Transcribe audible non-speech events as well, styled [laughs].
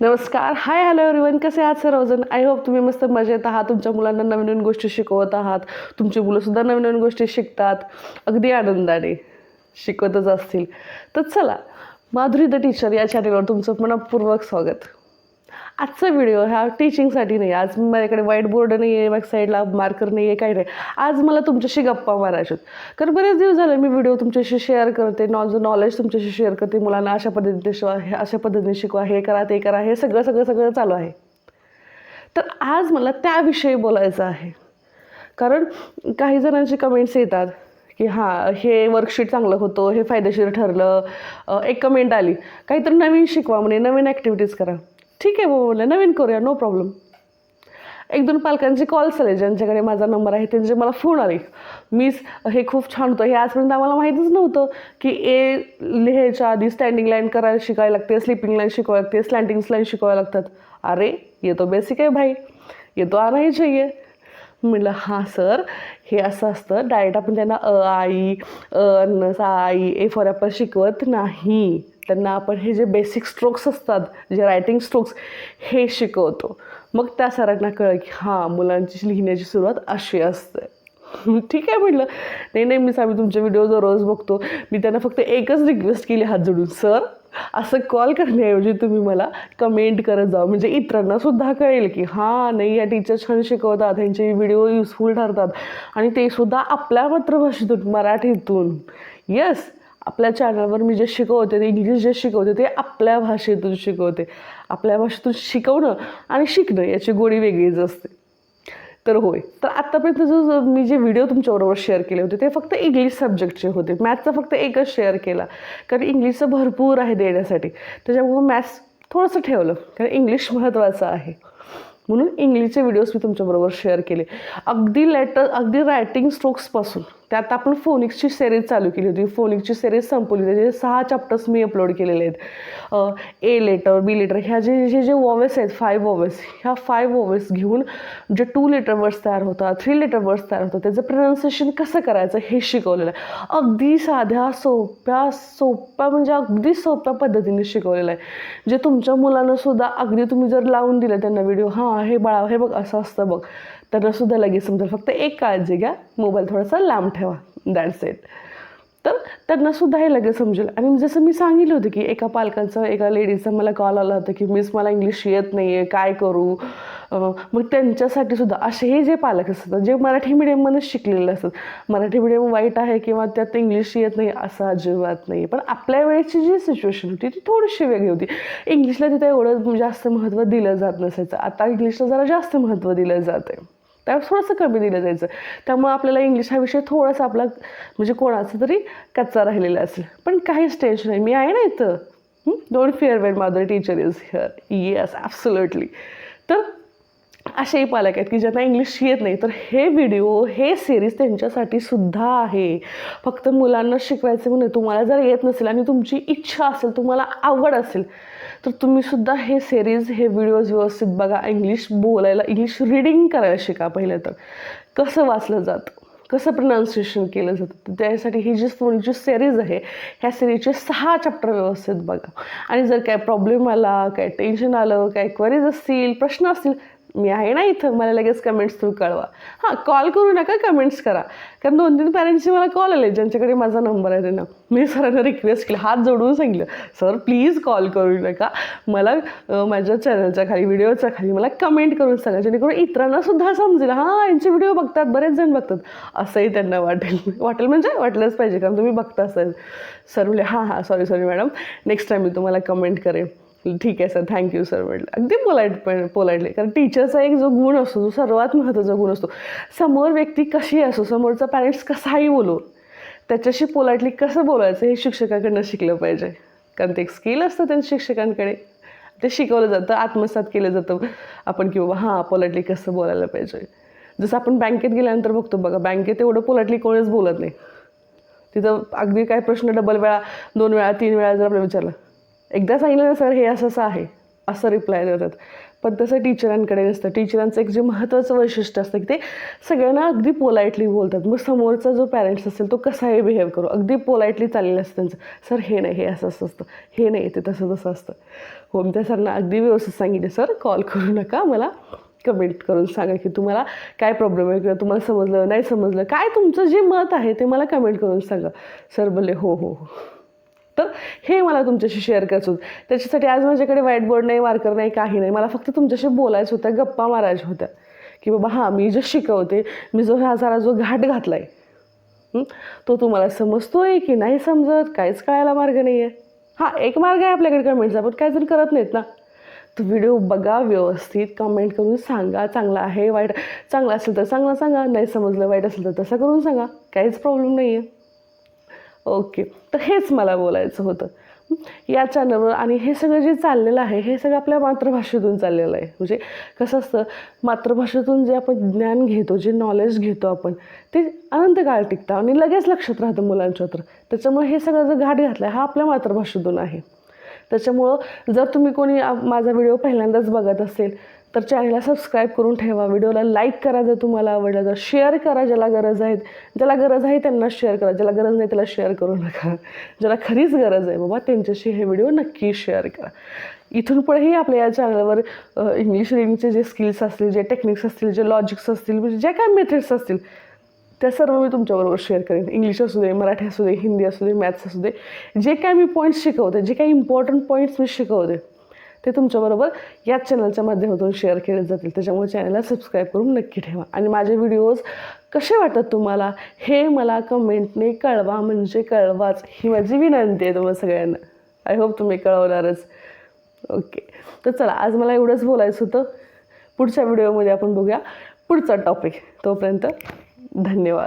नमस्कार. Hi hello everyone कसे आहात सर्वजण? आय होप तुम्ही मस्त मजेत आहात. तुमच्या मुलांना नवीन नवीन गोष्टी शिकवत आहात. तुमची मुलंसुद्धा नवीन नवीन गोष्टी शिकतात. अगदी आनंदाने शिकवतच असतील. तर चला माधुरी द टीचर या चॅनेलवर तुमचं मनपूर्वक स्वागत. आजचा व्हिडिओ हा टीचिंगसाठी नाही. आज माझ्याकडे व्हाईट बोर्ड नाही आहे बॅक साईडला मार्कर नाही आहे काही नाही. आज मला तुमच्याशी गप्पा मारायचे कारण बरेच दिवस झाले मी व्हिडिओ तुमच्याशी शेअर करते नॉ नॉलेज तुमच्याशी शेअर करते. मुलांना अशा पद्धतीने शिवा हे अशा पद्धतीने शिकवा हे करा ते करा हे सगळं सगळं सगळं चालू आहे. तर आज मला त्याविषयी बोलायचं आहे. कारण काही जणांचे कमेंट्स येतात की हां हे वर्कशीट चांगलं होतं हे फायदेशीर ठरलं. एक कमेंट आली काहीतरी नवीन शिकवा म्हणे नवीन ॲक्टिव्हिटीज करा. ठीक आहे बोलले नवीन करूया नो प्रॉब्लेम एक दोन पालकांचे कॉल्स आले ज्यांच्याकडे माझा नंबर आहे त्यांचे मला फोन आले. मीच हे खूप छान होतं. हे आजपर्यंत आम्हाला माहितीच नव्हतं की ए लिहायच्या आधी स्टँडिंग लाईन करायला शिकायला लागते स्लिपिंग लाईन शिकवायला लागते स्लँटिंग लाईन शिकवायला लागतात. अरे ये तो बेसिक आहे भाई. ये तो आना ही चाहिए म्हटलं हां सर हे असं असतं. डायरेक्ट आपण त्यांना अ आई अ न सा आई ए फॉर ॲपल शिकवत नाही. त्यांना आपण हे जे बेसिक स्ट्रोक्स असतात जे रायटिंग स्ट्रोक्स हे शिकवतो. मग त्या सरांना कळलं की हां मुलांची लिहिण्याची सुरुवात अशी असते. [laughs] ठीक आहे म्हटलं. नाही नाही मी आम्ही तुमचे व्हिडिओ दररोज बघतो. मी त्यांना फक्त एकच रिक्वेस्ट केली हात जोडून. सर असं कॉल करण्याऐवजी तुम्ही मला कमेंट करत जा. म्हणजे इतरांना सुद्धा कळेल की हां नाही या टीचर छान शिकवतात त्यांचे व्हिडिओ युजफुल ठरतात. आणि ते सुद्धा आपल्या मातृभाषेतून मराठीतून. येस आपल्या चॅनलवर मी जे शिकवते ते इंग्लिश जे शिकवते ते आपल्या भाषेतून शिकवते. आपल्या भाषेतून शिकवणं आणि शिकणं याची गोडी वेगळीच असते. तर होय. तर आत्तापर्यंत जो मी जे व्हिडिओ तुमच्याबरोबर शेअर केले होते ते फक्त इंग्लिश सब्जेक्टचे होते. मॅथचा फक्त एकच शेअर केला. कारण इंग्लिशचं भरपूर आहे देण्यासाठी. त्याच्यामुळं मॅथ्स थोडंसं ठेवलं. कारण इंग्लिश महत्त्वाचं आहे. म्हणून इंग्लिशचे व्हिडिओज मी तुमच्याबरोबर शेअर केले. अगदी लेटर अगदी रायटिंग स्ट्रोक्सपासून त्यात आपण फोनिक्सची सिरीज चालू केली होती. फोनिक्सची सिरीज संपवली त्याचे सहा चॅप्टर्स मी अपलोड केलेले आहेत. ए लेटर बी लेटर ह्या जे जे जे वॉवेस आहेत फाईव्ह वॉवेस ह्या फाईव्ह वॉवेस घेऊन जे टू लेटर वर्ड्स तयार होतात थ्री लेटर वर्ड्स तयार होतात त्याचं प्रनाऊन्सिएशन कसं करायचं हे शिकवलेलं आहे. अगदी साध्या सोप्या सोप्या म्हणजे अगदी सोप्या पद्धतीने शिकवलेलं आहे. जे तुमच्या मुलांना सुद्धा अगदी तुम्ही जर लावून दिलं त्यांना व्हिडिओ हां हे बाळा हे बघ असं असतं बघ. त्यांना सुद्धा लगेच समजेल फक्त एक काळजी घ्या. मोबाईल थोडासा लांब ठेवा. दॅट्स इट तर त्यांना सुद्धा हे लगेच समजेल. आणि जसं मी सांगितलं होतं की एका पालकाचा एका लेडीचा मला कॉल आला होता की मिस मला इंग्लिश येत नाही आहे काय करू? मग त्यांच्यासाठी सुद्धा असे हे जे पालक असतात जे मराठी मिडियममध्ये शिकलेले असतात मराठी मिडियम वाईट आहे किंवा त्यात इंग्लिश येत नाही असं अजिबात नाही. पण आपल्या वेळेची जी सिच्युएशन होती ती थोडीशी वेगळी होती. इंग्लिशला तिथे एवढं जास्त महत्त्व दिलं जात नसायचं. आता इंग्लिशला जरा जास्त महत्त्व दिलं जातं त्यावर थोडंसं कमी दिलं जायचं. त्यामुळे आपल्याला इंग्लिश हा विषय थोडासा आपला म्हणजे कोणाचा तरी कच्चा राहिलेला असेल. पण काहीच टेन्शन नाही. मी आहे ना इथं. Don't fear when mother teacher is here yes absolutely तर असेही पालक आहेत की ज्यांना इंग्लिश येत नाही. तर हे व्हिडिओ हे सिरीज त्यांच्यासाठी सुद्धा आहे. फक्त मुलांना शिकवायचं म्हणून तुम्हाला जर येत नसेल आणि तुमची इच्छा असेल तुम्हाला आवड असेल तर तुम्ही सुद्धा हे सिरीज हे व्हिडिओज व्यवस्थित बघा. इंग्लिश बोलायला इंग्लिश रीडिंग करायला शिका पहिलं तर. कसं वाचलं जातं? कसं प्रनाऊन्सिएशन केलं जातं? तर त्यासाठी ही जी फोनची सिरीज आहे ह्या सिरीजचे सहा चॅप्टर व्यवस्थित बघा. आणि जर काय प्रॉब्लेम आला काय टेन्शन आलं काय क्वेरीज असतील प्रश्न असतील मी आहे ना इथं मला लगेच कमेंट्स थ्रू कळवा. हां कॉल करू नका कमेंट्स करा. कारण दोन तीन पॅरेंट्सचे मला कॉल आले ज्यांच्याकडे माझा नंबर आहे त्यांना. मी सरांना रिक्वेस्ट केली हात जोडून सांगितलं सर प्लीज कॉल करू नका. मला माझ्या चॅनलच्या खाली व्हिडिओच्या खाली मला कमेंट करून सांगा जेणेकरून इतरांना सुद्धा समजेल. हां यांचे व्हिडिओ बघतात बरेच जण बघतात. असंही त्यांना वाटेल. वाटेल म्हणजे वाटलंच पाहिजे कारण तुम्ही बघता असाल सर म्हणजे हां हां sorry sorry madam next time मी तुम्हाला कमेंट करेन. ठीक आहे सर थँक्यू सर म्हटलं. अगदी पोलाईट पण पोलाईटली कारण टीचरचा एक जो गुण असतो जो सर्वात महत्त्वाचा गुण असतो समोर व्यक्ती कशी असो समोरचा पॅरेंट्स कसाही बोलू त्याच्याशी पोलाईटली कसं बोलायचं हे शिक्षकाकडनं शिकलं पाहिजे. कारण ते एक स्किल असतं त्यांच्या शिक्षकांकडे. ते शिकवलं जातं आत्मसात केलं जातं. आपण की बाबा हां पोलाईटली कसं बोलायला पाहिजे. जसं आपण बँकेत गेल्यानंतर बघतो बघा बँकेत एवढं पोलाईटली कोणीच बोलत नाही. तिथं अगदी काय प्रश्न डबल वेळा दोन वेळा तीन वेळा जर आपल्याला विचारलं एकदा सांगितलं ना सर हे असं असं आहे. असं रिप्लाय देतात. पण तसं टीचरांकडे नसतं. टीचरांचं एक जे महत्त्वाचं वैशिष्ट्य असतं की ते सगळ्यांना अगदी पोलाइटली बोलतात. मग समोरचा जो पॅरेंट्स असेल तो कसाही बिहेव करू. अगदी पोलाइटली चाललेलं असतं त्यांचं. सर हे नाही हे असं असं असतं. हे नाही ते तसं तसं असतं. हो मी त्या सरांना अगदी व्यवस्थित सांगितलं सर कॉल करू नका. मला कमेंट करून सांगा की तुम्हाला काय प्रॉब्लेम आहे किंवा तुम्हाला समजलं नाही समजलं. काय तुमचं जे मत आहे ते मला कमेंट करून सांगा. सर बोलले हो हो हो. तर हे मला तुमच्याशी शेअर करायचं होतं. त्याच्यासाठी आज माझ्याकडे व्हाईट बोर्ड नाही मार्कर नाही काही नाही. मला फक्त तुमच्याशी बोलायचं होतं गप्पा मारायच्या होत्या. की बाबा हां मी जे शिकवते मी जो हा सारा जो घाट घातला आहे तो तुम्हाला समजतोय की नाही समजत? काहीच कळायला मार्ग नाही आहे हां एक मार्ग आहे आपल्याकडे कमेंटचा पण काय जर करत नाहीत ना तर व्हिडिओ बघा व्यवस्थित कमेंट करून सांगा. चांगला आहे वाईट चांगला असेल तर चांगला सांगा. नाही समजलं वाईट असेल तर तसं करून सांगा. काहीच प्रॉब्लेम नाही आहे ओके. तर हेच मला बोलायचं होतं. या चॅनलवर आणि हे सगळं जे चाललेलं आहे हे सगळं आपल्या मातृभाषेतून चाललेलं आहे. म्हणजे कसं असतं मातृभाषेतून जे आपण ज्ञान घेतो जे नॉलेज घेतो आपण ते अनंत काळ टिकतं आणि लगेच लक्षात राहतं मुलांच्या तर. त्याच्यामुळे हे सगळं जो घाट घातला आहे हा आपल्या मातृभाषेतून आहे. त्याच्यामुळं जर तुम्ही कोणी माझा व्हिडिओ पहिल्यांदाच बघत असेल तर चॅनलला सबस्क्राईब करून ठेवा. व्हिडिओला लाईक करा जर तुम्हाला आवडलं तर. शेअर करा ज्याला गरज आहे. ज्याला गरज आहे त्यांना शेअर करा. ज्याला गरज नाही त्याला शेअर करू नका. ज्याला खरीच गरज आहे बाबा त्यांच्याशी हे व्हिडिओ नक्की शेअर करा. इथून पुढेही आपल्या या चॅनलवर इंग्लिश रिडिंगचे जे स्किल्स असतील जे टेक्निक्स असतील जे लॉजिक्स असतील म्हणजे ज्या काय मेथड्स असतील त्या सर्व मी तुमच्याबरोबर शेअर करेन. इंग्लिश असू दे मराठी असू दे हिंदी असू दे मॅथ्स असू दे. जे काय मी पॉईंट्स शिकवते जे काही इम्पॉर्टंट पॉईंट्स मी शिकवते ते तुमच्याबरोबर याच चॅनलच्या माध्यमातून शेअर केले जातील. त्याच्यामुळे चॅनलला सबस्क्राईब करून नक्की ठेवा. आणि माझे व्हिडिओज कसे वाटत तुम्हाला? हे मला कमेंटने कळवा. म्हणजे कळवाच. ही माझी विनंती आहे तुम्हाला सगळ्यांना. आय होप तुम्ही कळवणारच. ओके तर चला आज मला एवढंच बोलायचं होतं. पुढच्या व्हिडिओमध्ये आपण बघूया. पुढचा टॉपिक तोपर्यंत धन्यवाद.